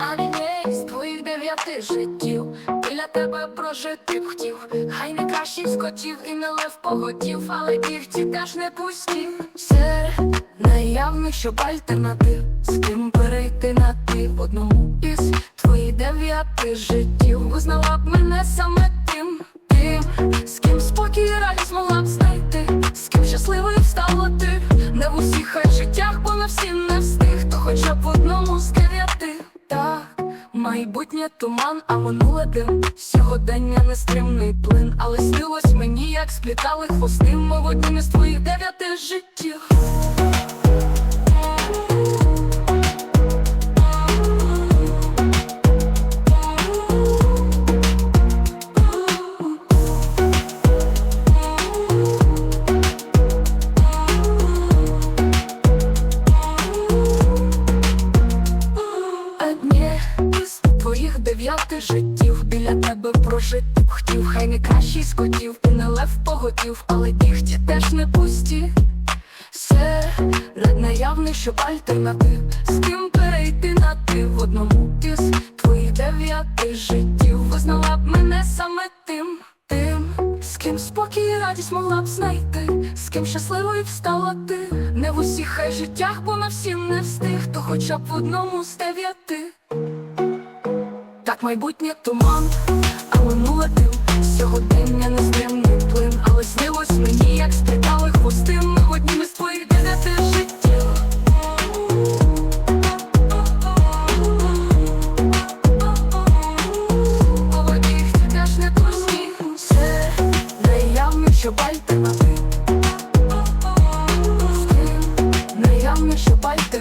а не з твоїх дев'яти життів. Біля тебе прожити б хотів, хай не кращий з котів і не лев погодів, але бігті теж не пусті. Серед наявних, щоб альтернатив, з ким перейти на ти в одному із твоїх дев'яти життів. Визнала б мене саме тим, тим, з ким спокій радість могла б знайти, з ким щасливою стала ти. Не в усіх хай життях, бо на всі не встиг, то хоча б в одному з дев'яти. Майбутнє туман, а минуле дим. Сьогодення нестримний плин, але снилось мені, як сплітали хвости, ми в однім із твоїх дев'яти життів. Твоїх життів Біля тебе прожити б хотів, хай не кращий з котів, і не лев поготів, але дігті теж не пусті. Серед наявних, щоб альтернатив, з ким перейти на ти в одному із твоїх дев'яти життів. Визнала б мене саме тим, тим, з ким спокій і радість могла б знайти, з ким щасливою б стала ти. Не в усіх хай життях, бо на всі не встиг, то хоча б в одному з дев'яти. Так майбутнє туман, а минуле тим Сьогодення нездрімний плин, але снилось мені, як сплітали хвостим одніми з твоїх те життя. Але їх ти теж не посміх, це неявно, що бальте на Неявно, що бальте